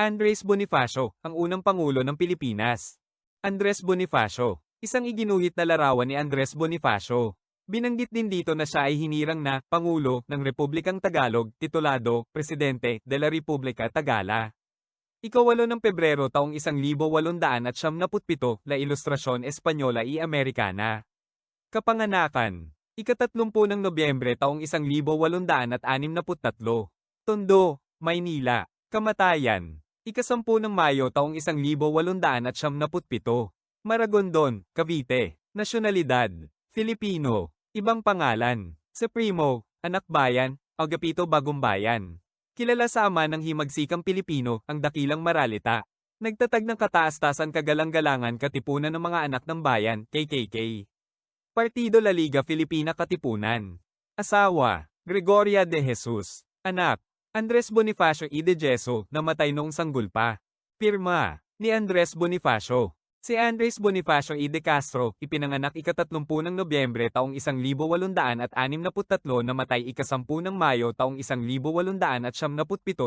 Andres Bonifacio, ang unang Pangulo ng Pilipinas. Andres Bonifacio, isang iginuhit na larawan ni Andres Bonifacio. Binanggit din dito na siya ay hinirang na Pangulo ng Republikang Tagalog, titulado, Presidente de la Republica Tagala. Ikawalo ng Pebrero taong 1877 La Ilustrasyon Espanyola y Americana. Kapanganakan. Ikatatlumpu ng Nobyembre taong 1863. Tondo, Maynila. Kamatayan. Ikasampu ng Mayo taong 1877. Maragondon, Cavite. Nasyonalidad. Filipino. Ibang pangalan. Supremo, Anak Bayan, Agapito Bagumbayan. Kilala sa ama ng himagsikang Pilipino, ang dakilang maralita. Nagtatag ng kataas-tasan kagalang-galangan katipunan ng mga anak ng bayan, KKK. Partido La Liga Filipina Katipunan. Asawa, Gregoria de Jesus. Anak, Andres Bonifacio E. de Jeso, namatay noong sanggol pa. Pirma, ni Andres Bonifacio. Si Andres Bonifacio E. de Castro, ipinanganak ikatatlumpun ng Nobyembre taong 1863 namatay ikasampu ng Mayo taong 1877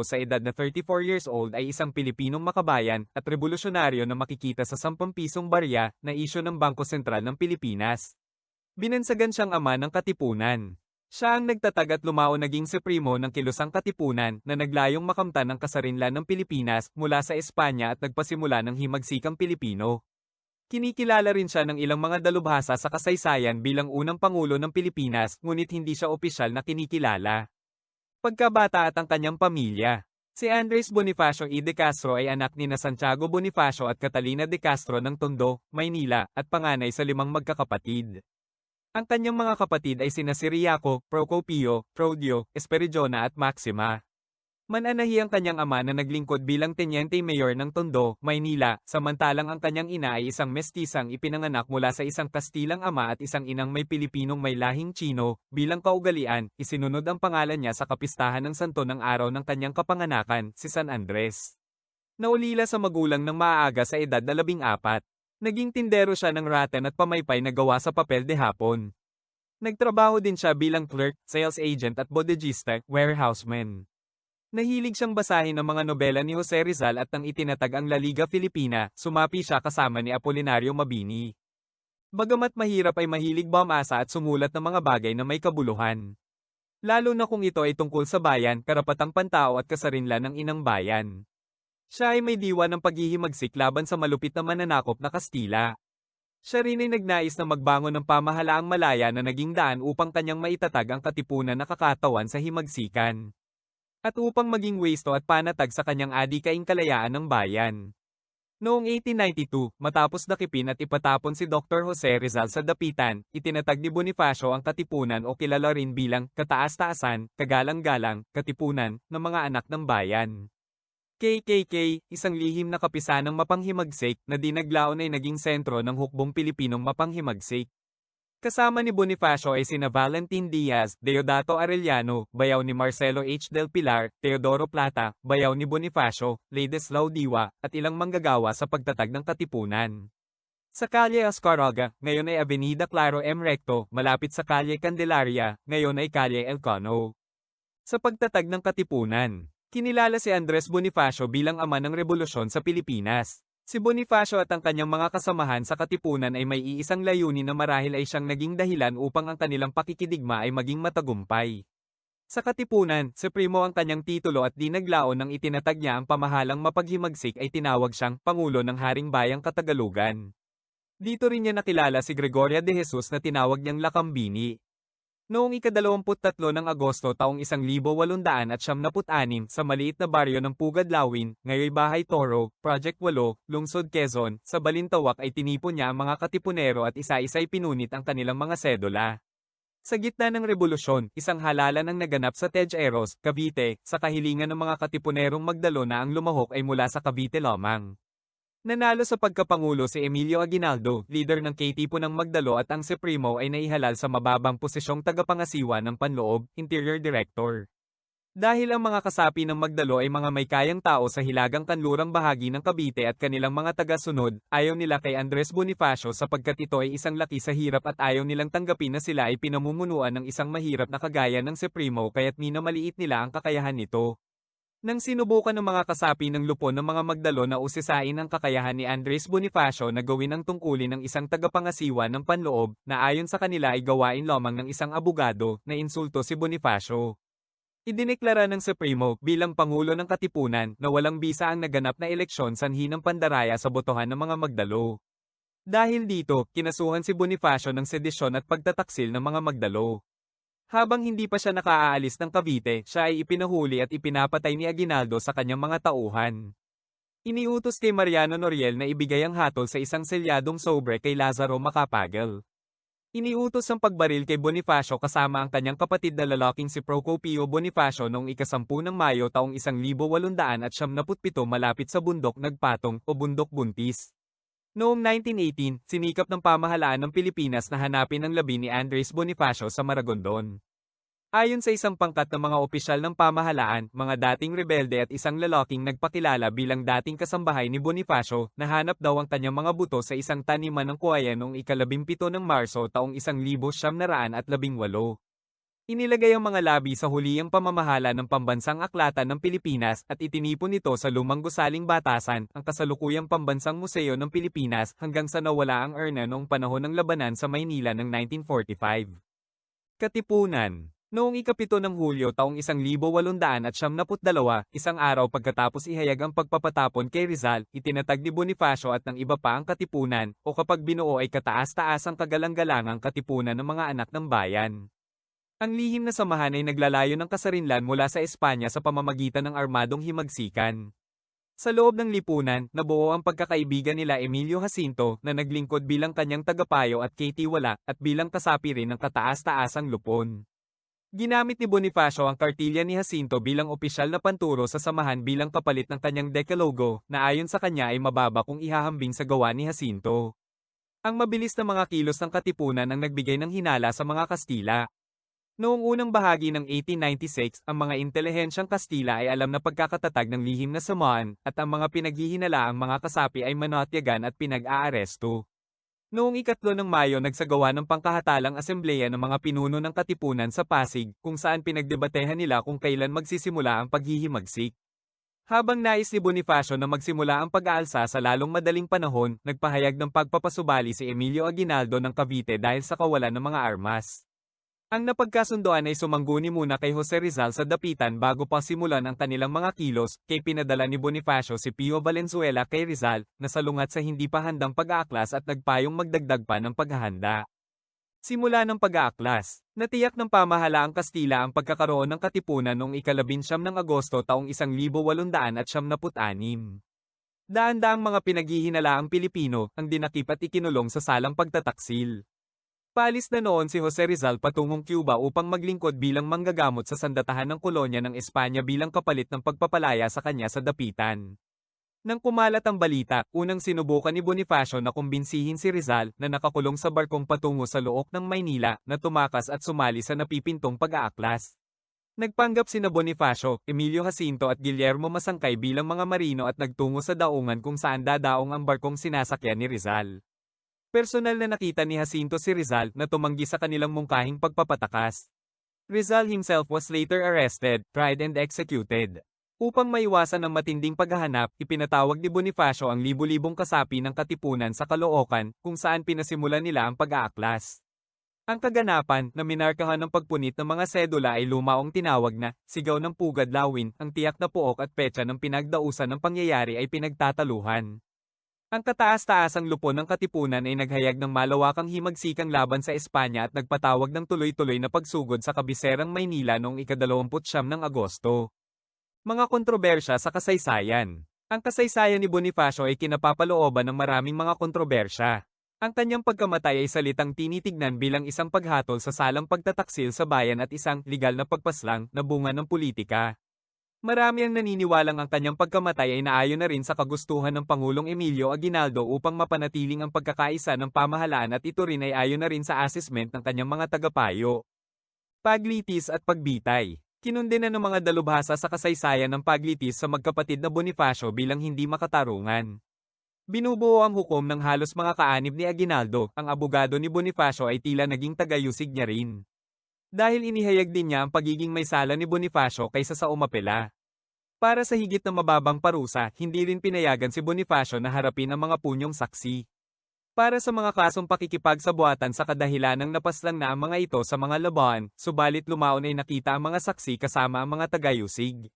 sa edad na 34 years old ay isang Pilipinong makabayan at revolusyonaryo na makikita sa 10 pisong barya na isyo ng Bangko Sentral ng Pilipinas. Binansagan siyang ama ng katipunan. Siya ang nagtatag at lumao naging supremo ng kilusang katipunan na naglayong makamtan ng kasarinlan ng Pilipinas mula sa Espanya at nagpasimula ng himagsikang Pilipino. Kinikilala rin siya ng ilang mga dalubhasa sa kasaysayan bilang unang Pangulo ng Pilipinas ngunit hindi siya opisyal na kinikilala. Pagkabata at ang kanyang pamilya. Si Andres Bonifacio E. de Castro ay anak ni na Santiago Bonifacio at Catalina de Castro ng Tondo, Maynila, at panganay sa limang magkakapatid. Ang kanyang mga kapatid ay sina Siriaco, Procopio, Prodio, Esperidiona at Maxima. Mananahi ang kanyang ama na naglingkod bilang tenyente mayor ng Tondo, Maynila, samantalang ang kanyang ina ay isang mestisang ipinanganak mula sa isang Kastilang ama at isang inang may Pilipinong may lahing Chino, bilang kaugalian, isinunod ang pangalan niya sa kapistahan ng santo ng araw ng kanyang kapanganakan, si San Andres. Naulila sa magulang ng maaga sa edad na labing apat. Naging tindero siya ng raten at pamaypay na gawa sa papel de hapon. Nagtrabaho din siya bilang clerk, sales agent at bodegista, warehouseman. Nahilig siyang basahin ang mga nobela ni Jose Rizal at nang itinatag ang La Liga Filipina, sumapi siya kasama ni Apolinario Mabini. Bagamat mahirap ay mahilig bumasa at sumulat ng mga bagay na may kabuluhan. Lalo na kung ito ay tungkol sa bayan, karapatang pantao at kasarinlan ng inang bayan. Siya ay may diwa ng paghihimagsik laban sa malupit na mananakop na Kastila. Siya rin ay nagnais na magbangon ng pamahalaang malaya na naging daan upang kanyang maitatag ang katipunan na kakatawan sa himagsikan. At upang maging wasto at panatag sa kanyang adikaing kalayaan ng bayan. Noong 1892, matapos dakipin at ipatapon si Dr. Jose Rizal sa dapitan, itinatag ni Bonifacio ang katipunan o kilala rin bilang kataas-taasan, kagalang-galang, katipunan ng mga anak ng bayan. KKK, isang lihim na kapisanang mapanghimagsik na dinaglaon ay naging sentro ng hukbong Pilipinong mapanghimagsik. Kasama ni Bonifacio ay sina Valentin Diaz, Deodato Arellano, bayaw ni Marcelo H. Del Pilar, Teodoro Plata, bayaw ni Bonifacio, Ladislao Diwa, at ilang manggagawa sa pagtatag ng katipunan. Sa Calle Ascaraga, ngayon ay Avenida Claro M. Recto, malapit sa Calle Candelaria, ngayon ay Calle Elcano. Sa pagtatag ng katipunan, Kinilala si Andres Bonifacio bilang ama ng revolusyon sa Pilipinas. Si Bonifacio at ang kanyang mga kasamahan sa Katipunan ay may iisang layunin na marahil ay siyang naging dahilan upang ang kanilang pakikidigma ay maging matagumpay. Sa Katipunan, Supremo ang kanyang titulo at dinaglaon nang itinatag niya ang pamahalang mapaghimagsik ay tinawag siyang Pangulo ng Haring Bayang Katagalugan. Dito rin niya nakilala si Gregoria de Jesus na tinawag niyang Lakambini. Noong ikadalawamput-tatlo ng Agosto taong 1876 sa maliit na baryo ng Pugad Lawin, ngayoy Bahay Toro, Project 8, Lungsod Quezon, sa Balintawak ay tinipon niya ang mga katipunero at isa-isay pinunit ang kanilang mga sedula. Sa gitna ng revolusyon, isang halalan ang naganap sa Tejeros, Cavite, sa kahilingan ng mga katipunerong magdalo na ang lumahok ay mula sa Cavite lamang. Nanalo sa pagkapangulo si Emilio Aguinaldo, leader ng K-tipo ng Magdalo at ang Supremo ay naihalal sa mababang posisyong tagapangasiwa ng Panloob, Interior Director. Dahil ang mga kasapi ng Magdalo ay mga may kayang tao sa hilagang kanlurang bahagi ng Cavite at kanilang mga taga-sunod, ayaw nila kay Andres Bonifacio sapagkat ito ay isang laki sa hirap at ayaw nilang tanggapin na sila ay pinamumunuan ng isang mahirap na kagaya ng Supremo kaya't minamaliit nila ang kakayahan nito. Nang sinubukan ng mga kasapi ng lupon ng mga magdalo na usisain ang kakayahan ni Andres Bonifacio na gawin ang tungkulin ng isang tagapangasiwa ng panloob na ayon sa kanila ay gawain lamang ng isang abogado na insulto si Bonifacio. Idineklara ng Supremo bilang Pangulo ng Katipunan na walang bisa ang naganap na eleksyon sanhi ng pandaraya sa botohan ng mga magdalo. Dahil dito, kinasuhan si Bonifacio ng sedisyon at pagtataksil ng mga magdalo. Habang hindi pa siya nakaaalis ng Cavite, siya ay ipinahuli at ipinapatay ni Aguinaldo sa kanyang mga tauhan. Iniutos kay Mariano Noriel na ibigay ang hatol sa isang selyadong sobre kay Lazaro Macapagal. Iniutos ang pagbaril kay Bonifacio kasama ang kanyang kapatid na lalaking si Procopio Bonifacio noong ikasampu ng Mayo taong 1877 malapit sa bundok Nagpatong o Bundok Buntis. Noong 1918, sinikap ng pamahalaan ng Pilipinas na hanapin ang labi ni Andres Bonifacio sa Maragondon. Ayon sa isang pangkat ng mga opisyal ng pamahalaan, mga dating rebelde at isang lalaking nagpakilala bilang dating kasambahay ni Bonifacio, nahanap daw ang kanyang mga buto sa isang taniman ng kuwaya noong ikalabimpito ng Marso taong 1918. Inilagay ang mga labi sa huliyang pamamahala ng pambansang aklatan ng Pilipinas at itinipon ito sa lumang gusaling batasan, ang kasalukuyang pambansang museo ng Pilipinas hanggang sa nawala ang urna noong panahon ng labanan sa Maynila ng 1945. Katipunan Noong ikapito ng Hulyo taong 1872, isang araw pagkatapos ihayag ang pagpapatapon kay Rizal, itinatag ni Bonifacio at ng iba pa ang katipunan, o kapag binuo ay kataas-taas ang kagalang-galangang katipunan ng mga anak ng bayan. Ang lihim na samahan ay naglalayo ng kasarinlan mula sa Espanya sa pamamagitan ng armadong himagsikan. Sa loob ng lipunan, nabuo ang pagkakaibigan nila Emilio Jacinto na naglingkod bilang kanyang tagapayo at Katie Wala at bilang kasapi rin ng kataas-taasang lupon. Ginamit ni Bonifacio ang kartilya ni Jacinto bilang opisyal na panturo sa samahan bilang kapalit ng kanyang dekalogo na ayon sa kanya ay mababa kung ihahambing sa gawa ni Jacinto. Ang mabilis na mga kilos ng katipunan ang nagbigay ng hinala sa mga Kastila. Noong unang bahagi ng 1896, ang mga intelihensyang Kastila ay alam na pagkakatatag ng lihim na samaan at ang mga pinaghihinala ang mga kasapi ay manatyagan at pinag-aaresto. Noong ikatlo ng Mayo nagsagawa ng pangkahatalang asembleya ng mga pinuno ng Katipunan sa Pasig, kung saan pinagdebatehan nila kung kailan magsisimula ang paghihimagsik. Habang nais ni Bonifacio na magsimula ang pag-aalsa sa lalong madaling panahon, nagpahayag ng pagpapasubali si Emilio Aguinaldo ng Cavite dahil sa kawalan ng mga armas. Ang napagkasundoan ay sumangguni muna kay Jose Rizal sa dapitan bago pa simulan ang kanilang mga kilos, kay pinadala ni Bonifacio si Pio Valenzuela kay Rizal, na salungat sa hindi pa handang pag-aaklas at nagpayong magdagdag pa ng paghahanda. Simula ng pag-aaklas, natiyak ng pamahalaang Kastila ang pagkakaroon ng katipunan noong ikalabinsyam ng Agosto taong 1876. Daan-daang mga pinaghihinalaang Pilipino ang dinakip at ikinulong sa salang pagtataksil. Palis na noon si Jose Rizal patungong Cuba upang maglingkod bilang manggagamot sa sandatahan ng kolonya ng Espanya bilang kapalit ng pagpapalaya sa kanya sa dapitan. Nang kumalat ang balita, unang sinubukan ni Bonifacio na kumbinsihin si Rizal na nakakulong sa barkong patungo sa look ng Maynila na tumakas at sumali sa napipintong pag-aaklas. Nagpanggap sina Bonifacio, Emilio Jacinto at Guillermo Masangkay bilang mga marino at nagtungo sa daungan kung saan dadaong ang barkong sinasakyan ni Rizal. Personal na nakita ni Jacinto si Rizal na tumanggi sa kanilang mungkahing pagpapatakas. Rizal himself was later arrested, tried and executed. Upang maiwasan ang matinding paghahanap, ipinatawag ni Bonifacio ang libu-libong kasapi ng katipunan sa Caloocan, kung saan pinasimulan nila ang pag-aaklas. Ang kaganapan na minarkahan ng pagpunit ng mga sedula ay lumaong tinawag na sigaw ng pugad lawin, ang tiyak na puok at petsa ng pinagdausan ng pangyayari ay pinagtataluhan. Ang kataas-taasang lupon ng Katipunan ay naghayag ng malawakang himagsikang laban sa Espanya at nagpatawag ng tuloy-tuloy na pagsugod sa kabiserang Maynila noong ikadalawamputsyam ng Agosto. Mga kontrobersya sa kasaysayan Ang kasaysayan ni Bonifacio ay kinapapalooban ng maraming mga kontrobersya. Ang kanyang pagkamatay ay salitang tinitignan bilang isang paghatol sa salang pagtataksil sa bayan at isang legal na pagpaslang na bunga ng politika. Marami ang naniniwalang ang kanyang pagkamatay ay naayon na rin sa kagustuhan ng Pangulong Emilio Aguinaldo upang mapanatiling ang pagkakaisa ng pamahalaan at ito rin ay ayon na rin sa assessment ng kanyang mga tagapayo. Paglitis at pagbitay Kinundi na ng mga dalubhasa sa kasaysayan ng paglitis sa magkapatid na Bonifacio bilang hindi makatarungan. Binubuo ang hukom ng halos mga kaanib ni Aguinaldo, ang abogado ni Bonifacio ay tila naging tagayusig niya rin. Dahil inihayag din niya ang pagiging may sala ni Bonifacio kaysa sa umapela. Para sa higit na mababang parusa, hindi rin pinayagan si Bonifacio na harapin ang mga punyong saksi. Para sa mga kasong pakikipagsabuatan sa kadahilan ng napaslang na ang mga ito sa mga laban, subalit lumaon ay nakita ang mga saksi kasama ang mga tagayusig.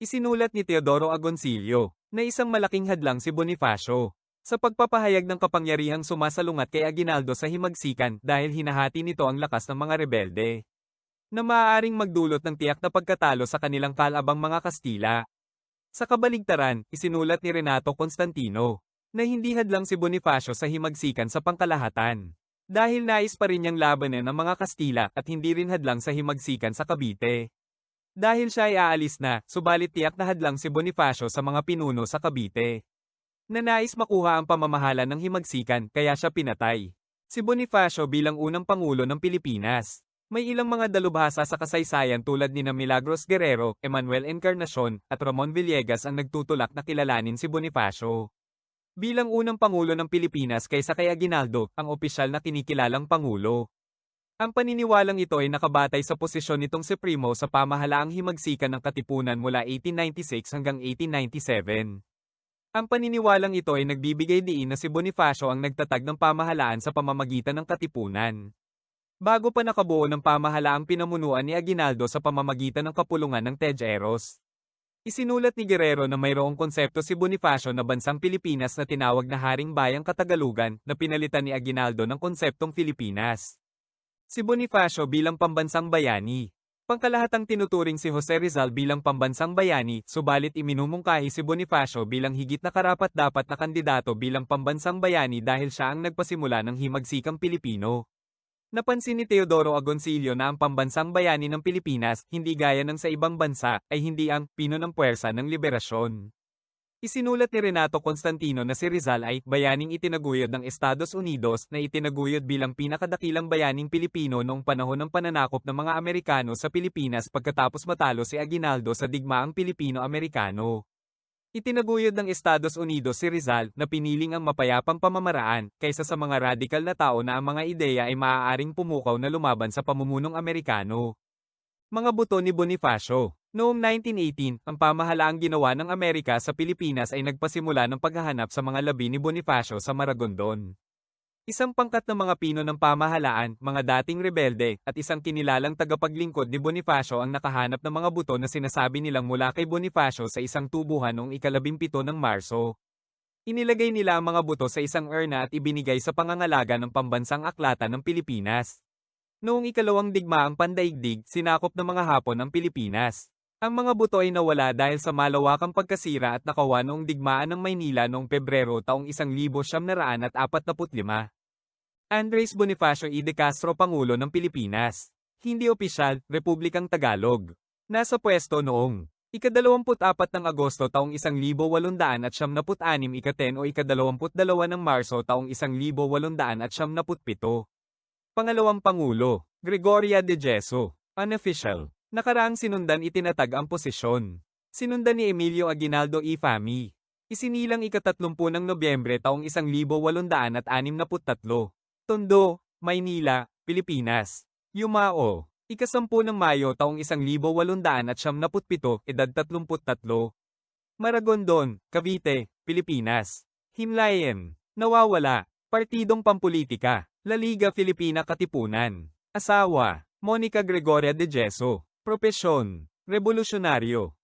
Isinulat ni Teodoro Agoncillo, na isang malaking hadlang si Bonifacio, sa pagpapahayag ng kapangyarihang sumasalungat kay Aguinaldo sa himagsikan dahil hinahati nito ang lakas ng mga rebelde na maaaring magdulot ng tiyak na pagkatalo sa kanilang kalabang mga Kastila. Sa kabaligtaran, isinulat ni Renato Constantino na hindi hadlang si Bonifacio sa himagsikan sa pangkalahatan. Dahil nais pa rin niyang labanan ang mga Kastila at hindi rin hadlang sa himagsikan sa Cavite. Dahil siya ay aalis na, subalit tiyak na hadlang si Bonifacio sa mga pinuno sa Cavite. Na nais makuha ang pamamahala ng himagsikan kaya siya pinatay. Si Bonifacio bilang unang pangulo ng Pilipinas. May ilang mga dalubhasa sa kasaysayan tulad ni na Milagros Guerrero, Emmanuel Encarnacion, at Ramon Villegas ang nagtutulak na kilalanin si Bonifacio. Bilang unang pangulo ng Pilipinas kaysa kay Aguinaldo, ang opisyal na kinikilalang pangulo. Ang paniniwalang ito ay nakabatay sa posisyon nitong si Primo sa pamahalaang himagsikan ng Katipunan mula 1896 hanggang 1897. Ang paniniwalang ito ay nagbibigay diin na si Bonifacio ang nagtatag ng pamahalaan sa pamamagitan ng Katipunan. Bago pa nakabuo ng pamahalaang pinamunuan ni Aguinaldo sa pamamagitan ng kapulungan ng Tejeros. Isinulat ni Guerrero na mayroong konsepto si Bonifacio na bansang Pilipinas na tinawag na Haring Bayang Katagalugan na pinalitan ni Aguinaldo ng konseptong Pilipinas. Si Bonifacio bilang pambansang bayani. Pangkalahatang tinuturing si Jose Rizal bilang pambansang bayani, subalit iminumungkahi si Bonifacio bilang higit na karapat-dapat na kandidato bilang pambansang bayani dahil siya ang nagpasimula ng himagsikang Pilipino. Napansin ni Teodoro Agoncillo na ang pambansang bayani ng Pilipinas, hindi gaya ng sa ibang bansa, ay hindi ang pino ng puwersa ng liberasyon. Isinulat ni Renato Constantino na si Rizal ay bayaning itinaguyod ng Estados Unidos na itinaguyod bilang pinakadakilang bayaning Pilipino noong panahon ng pananakop ng mga Amerikano sa Pilipinas pagkatapos matalo si Aguinaldo sa digmaang Pilipino-Amerikano. Itinaguyod ng Estados Unidos si Rizal na piniling ang mapayapang pamamaraan kaysa sa mga radikal na tao na ang mga ideya ay maaaring pumukaw na lumaban sa pamumunong Amerikano. Mga buto ni Bonifacio Noong 1918, ang pamahalaang ginawa ng Amerika sa Pilipinas ay nagpasimula ng paghahanap sa mga labi ni Bonifacio sa Maragondon. Isang pangkat ng mga pino ng pamahalaan, mga dating rebelde, at isang kinilalang tagapaglingkod ni Bonifacio ang nakahanap ng mga buto na sinasabi nilang mula kay Bonifacio sa isang tubuhan noong ikalabimpito ng Marso. Inilagay nila ang mga buto sa isang urna at ibinigay sa pangangalaga ng pambansang aklatan ng Pilipinas. Noong ikalawang digmaang pandaigdig, sinakop ng mga Hapon ang Pilipinas. Ang mga buto ay nawala dahil sa malawakang pagkasira at nakawa noong digmaan ng Maynila noong Pebrero taong 1945. Andres Bonifacio E. de Castro Pangulo ng Pilipinas. Hindi opisyal, Republikang Tagalog. Nasa pwesto noong Ikadalawamput-apat ng Agosto taong 1876 ika-10 o ikadalawamput-dalawa ng Marso taong 1877. Pangalawang Pangulo, Gregoria de Jeso, unofficial. Nakaraang sinundan itinatag ang posisyon. Sinundan ni Emilio Aguinaldo E. Fami. Isinilang ikatatlumpun ng Nobyembre taong 1863. Tondo, Maynila, Pilipinas. Yumao, ikasampu ng Mayo taong 1877, edad 33. Maragondon, Cavite, Pilipinas. Himlayan, nawawala, Partidong Pampulitika, La Liga Filipina Katipunan. Asawa, Monica Gregoria de Jeso. Propesyon, Revolusyonaryo.